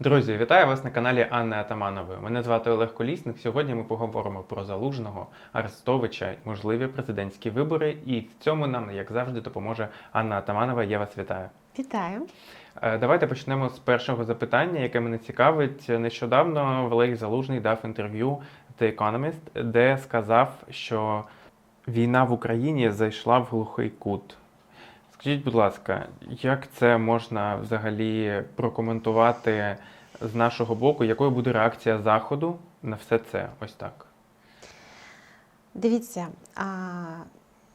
Друзі, вітаю вас на каналі Анни Атаманової. Мене звати Олег Колісник. Сьогодні ми поговоримо про Залужного, Арестовича, можливі президентські вибори. І в цьому нам, як завжди, допоможе Анна Атаманова. Я вас вітаю. Вітаю. Е, Давайте почнемо з першого запитання, яке мене цікавить. Нещодавно Валерій Залужний дав інтерв'ю The Economist, де сказав, що війна в Україні зайшла в глухий кут. Скажіть, будь ласка, як це можна взагалі прокоментувати з нашого боку? Якою буде реакція Заходу на все це? Ось так. Дивіться, а,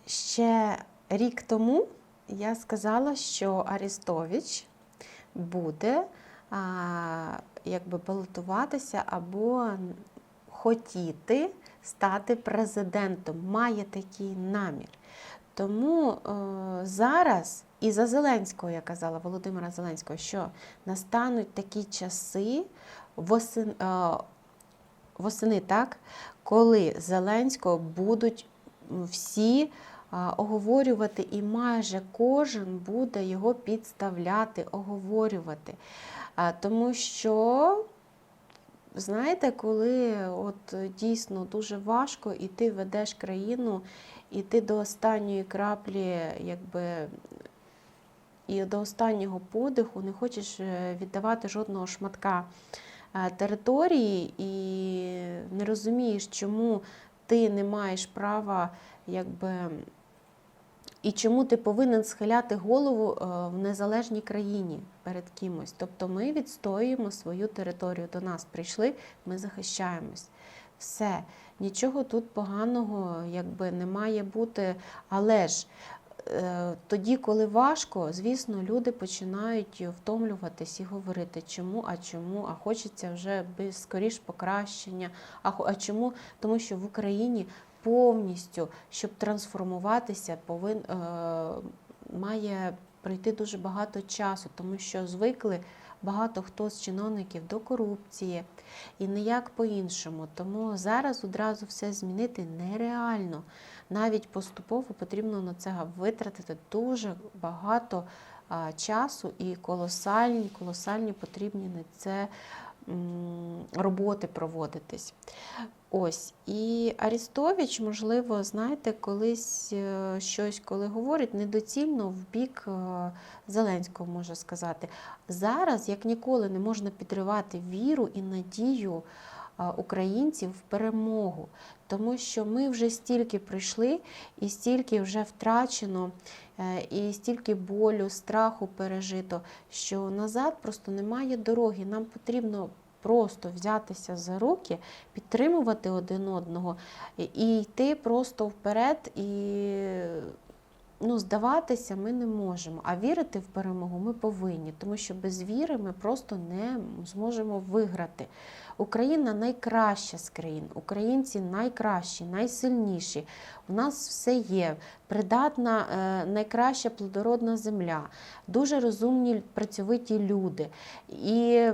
ще рік тому я сказала, що Арестович буде а, якби балотуватися або хотіти стати президентом, має такий намір. Тому е, зараз і за Зеленського я казала, Володимира Зеленського, що настануть такі часи восени, е, восени, так, коли Зеленського будуть всі а, оговорювати, і майже кожен буде його підставляти, оговорювати. Тому що, знаєте, коли от дійсно дуже важко, і ти ведеш країну, і ти до останньої краплі, якби. І до останнього подиху не хочеш е, віддавати жодного шматка е, території і не розумієш, чому ти не маєш права, якби. І чому ти повинен схиляти голову е, в незалежній країні перед кимось? Тобто ми відстоюємо свою територію. До нас прийшли, ми захищаємось. Все, нічого тут поганого якби не має бути. Але ж тоді, коли важко, звісно, люди починають втомлюватись і говорити, чому, а чому, а хочеться вже скоріш покращення. А, а чому? Тому що в Україні повністю, щоб трансформуватися, повин, е, має пройти дуже багато часу, тому що звикли багато хто з чиновників до корупції і ніяк по-іншому. Тому зараз одразу все змінити нереально. Навіть поступово потрібно на це витратити дуже багато часу і колосальні, колосальні потрібні на це роботи проводитись. Ось. І Арістович, можливо, знаєте, колись е, щось, коли говорить, недоцільно в бік е, Зеленського може сказати. Зараз, як ніколи, не можна підривати віру і надію українців в перемогу, тому що ми вже стільки прийшли, і стільки вже втрачено, е, і стільки болю, страху пережито, що назад просто немає дороги. Нам потрібно просто взятися за руки, підтримувати один одного і- йти просто вперед і ну, здаватися ми не можемо, а вірити в перемогу ми повинні, тому що без віри ми просто не зможемо виграти. Україна найкраща з країн, українці найкращі, найсильніші. У нас все є. Придатна, е, найкраща плодородна земля, дуже розумні працьовиті люди. І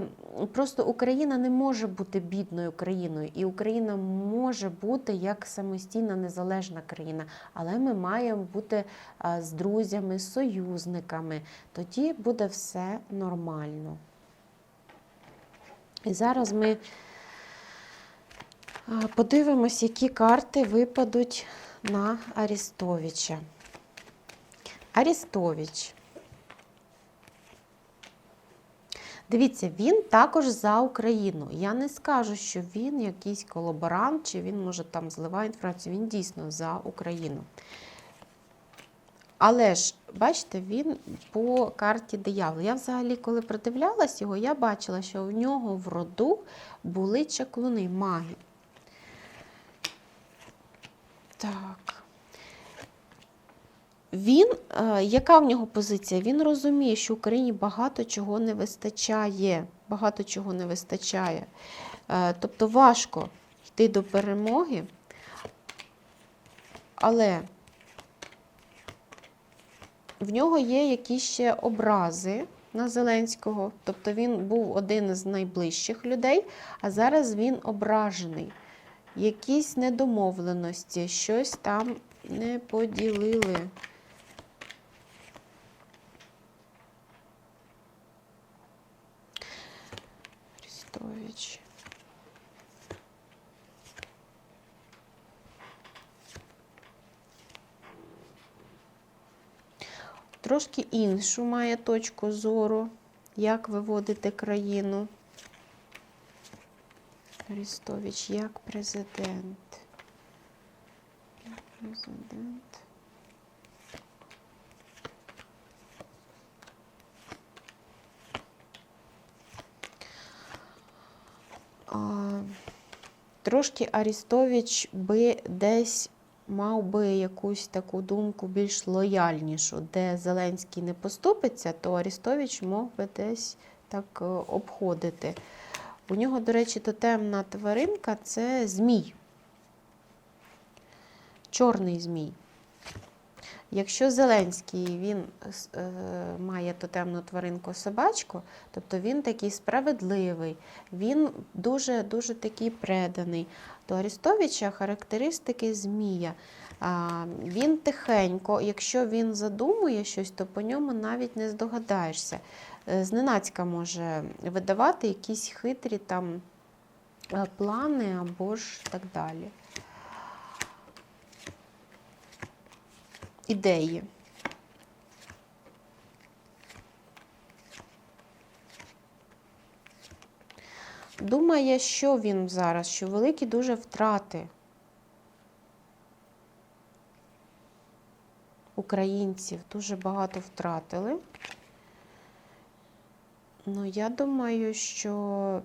просто Україна не може бути бідною країною, і Україна може бути як самостійна незалежна країна, але ми маємо бути з друзями, союзниками. Тоді буде все нормально. І зараз ми подивимось, які карти випадуть на Арістовича. Арістович. Дивіться, він також за Україну. Я не скажу, що він якийсь колаборант, чи він може там зливає інформацію. Він дійсно за Україну. Але ж, бачите, він по карті диявола. Я взагалі, коли придивлялась його, я бачила, що у нього в роду були чаклуни, маги. Так. Він, е, яка в нього позиція? Він розуміє, що Україні багато чого не вистачає. Багато чого не вистачає. Е, тобто важко йти до перемоги, але в нього є якісь ще образи на Зеленського. Тобто він був один з найближчих людей, а зараз він ображений. Якісь недомовленості, щось там не поділили. Трошки іншу має точку зору, як виводити країну. Арестович як президент. Президент. А, трошки Арістович би десь мав би якусь таку думку більш лояльнішу, де Зеленський не поступиться, то Арістович мог би десь так е, обходити. У нього, до речі, тотемна тваринка це змій. Чорний змій. Якщо Зеленський він е, має тотемну тваринку собачку, тобто він такий справедливий, він дуже дуже такий преданий. То Арістовича характеристики змія. А, він тихенько, якщо він задумує щось, то по ньому навіть не здогадаєшся. Е, Зненацька може видавати якісь хитрі там е, плани або ж так далі. Ідеї. Думає, що він зараз, що великі дуже втрати українців дуже багато втратили. Ну, я думаю, що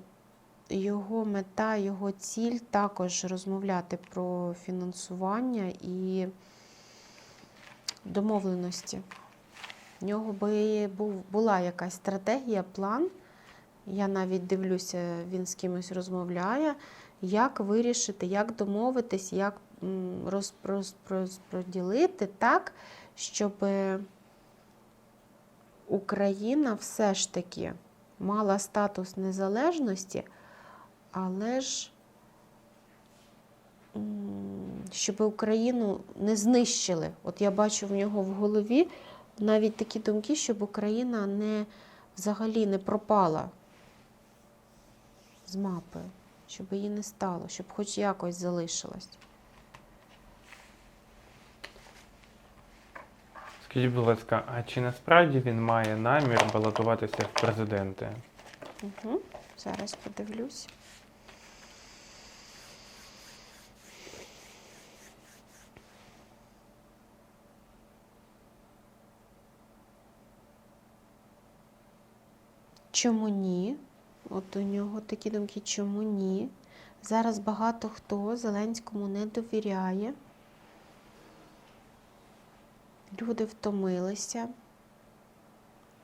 його мета, його ціль також розмовляти про фінансування і домовленості. В нього би була якась стратегія, план. Я навіть дивлюся, він з кимось розмовляє, як вирішити, як домовитись, як м, роз, роз, розподілити так, щоб Україна все ж таки мала статус незалежності, але ж щоб Україну не знищили. От я бачу в нього в голові навіть такі думки, щоб Україна не взагалі не пропала з мапи, щоб її не стало, щоб хоч якось залишилась. Скажіть, будь ласка, а чи насправді він має намір балотуватися в президенти? Угу. Зараз подивлюсь. Чому ні? От у нього такі думки, чому ні? Зараз багато хто Зеленському не довіряє. Люди втомилися.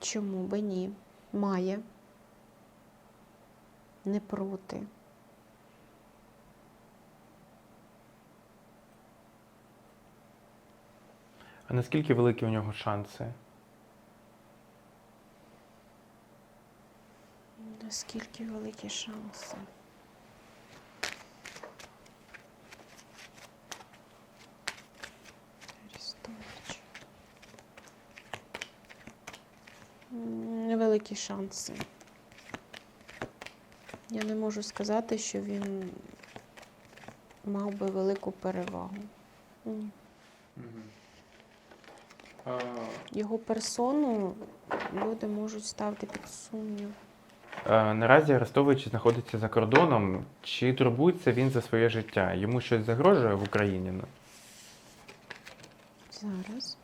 Чому би ні? Має. Не проти. А наскільки великі у нього шанси? Наскільки великі шанси? Арестович. Невеликі шанси. Я не можу сказати, що він мав би велику перевагу. Ні. Його персону люди можуть ставити під сумнів. Е, Наразі Арестович знаходиться за кордоном. Чи турбується він за своє життя? Йому щось загрожує в Україні? Зараз.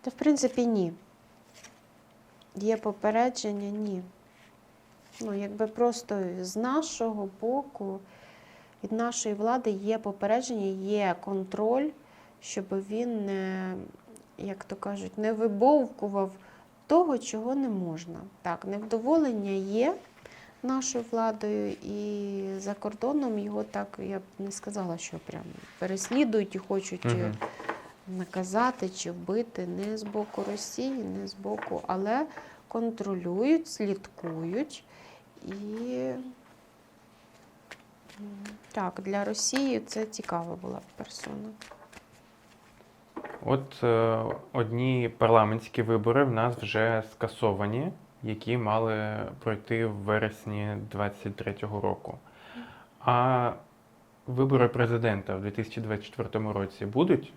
Та в принципі ні. Є попередження, ні. Ну, якби просто з нашого боку, від нашої влади є попередження, є контроль, щоб він не, як то кажуть, не вибовкував того, чого не можна. Так, невдоволення є нашою владою, і за кордоном його так, я б не сказала, що прям переслідують і хочуть Мгм. Наказати чи вбити не з боку Росії, не з боку, але контролюють, слідкують і Так, для Росії це цікава була персона. От е, одні парламентські вибори в нас вже скасовані, які мали пройти в вересні 23-го року. А вибори президента в 2024 році будуть?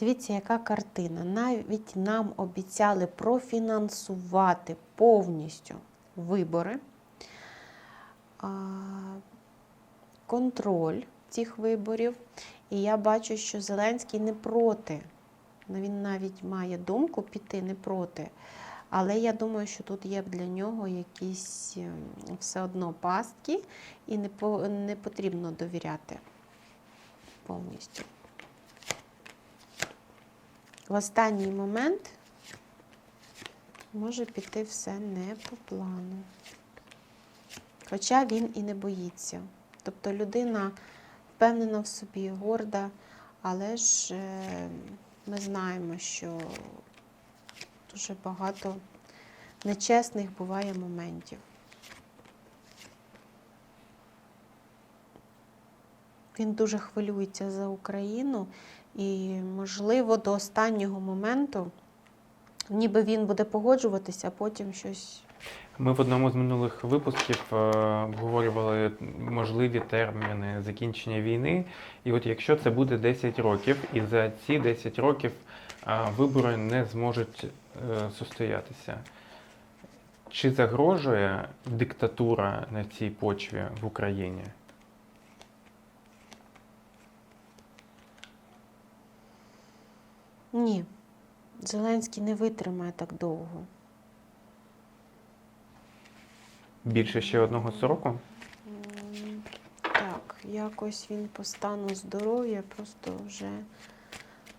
Дивіться, яка картина. Навіть нам обіцяли профінансувати повністю вибори, контроль цих виборів. І я бачу, що Зеленський не проти. Ну, Він навіть має думку піти не проти. Але я думаю, що тут є для нього якісь ем, все одно пастки, і не потрібно довіряти повністю. В останній момент може піти все не по плану. Хоча він і не боїться. Тобто людина впевнена в собі, горда, але ж е, ми знаємо, що дуже багато нечесних буває моментів. Він дуже хвилюється за Україну і, можливо, до останнього моменту, ніби він буде погоджуватися, а потім щось. Ми в одному з минулих випусків е, обговорювали можливі терміни закінчення війни. І от якщо це буде 10 років, і за ці 10 років е, вибори не зможуть е, состоятися, чи загрожує диктатура на цій почві в Україні? Ні, Зеленський не витримає так довго. Більше ще одного сроку? Так, якось він по стану здоров'я просто вже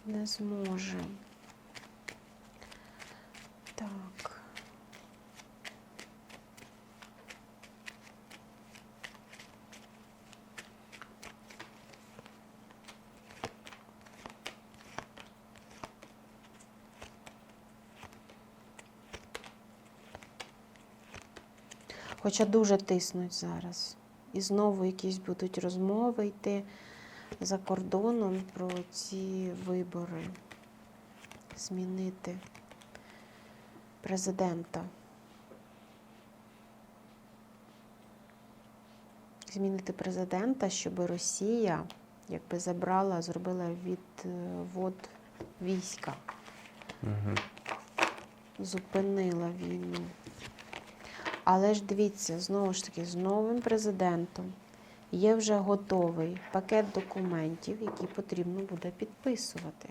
не зможе. Так. Хоча дуже тиснуть зараз. І знову якісь будуть розмови йти за кордоном про ці вибори, змінити президента. Змінити президента, щоб Росія якби забрала, зробила відвод війська, Угу. зупинила війну. Але ж дивіться, знову ж таки, з новим президентом є вже готовий пакет документів, які потрібно буде підписувати.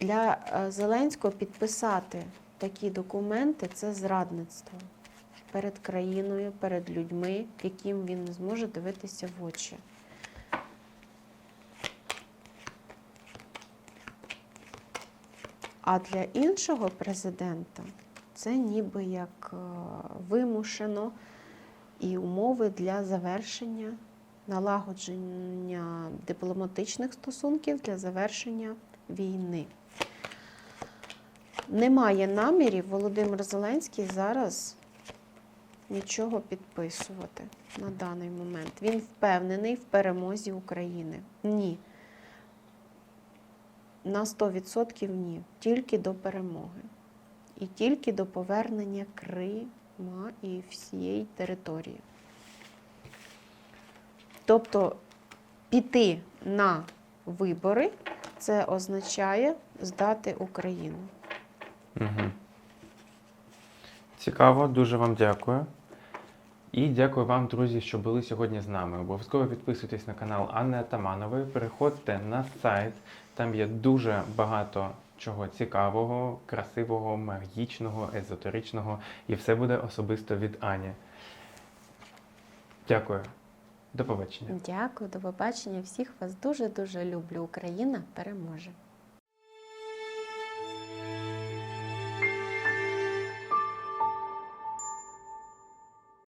Для е, Зеленського підписати такі документи це зрадництво перед країною, перед людьми, яким він не зможе дивитися в очі. А для іншого президента це ніби як е, вимушено і умови для завершення налагодження дипломатичних стосунків для завершення війни. Немає намірів Володимир Зеленський зараз нічого підписувати на даний момент. Він впевнений в перемозі України. Ні. На 100% ні. Тільки до перемоги. І тільки до повернення Крима і всієї території. Тобто піти на вибори це означає здати Україну. Угу. Цікаво, дуже вам дякую. І дякую вам, друзі, що були сьогодні з нами. Обов'язково підписуйтесь на канал Анни Атаманової, переходьте на сайт, там є дуже багато чого цікавого, красивого, магічного, езотеричного, і все буде особисто від Ані. Дякую. До побачення. Дякую, до побачення. Всіх вас дуже-дуже люблю. Україна переможе.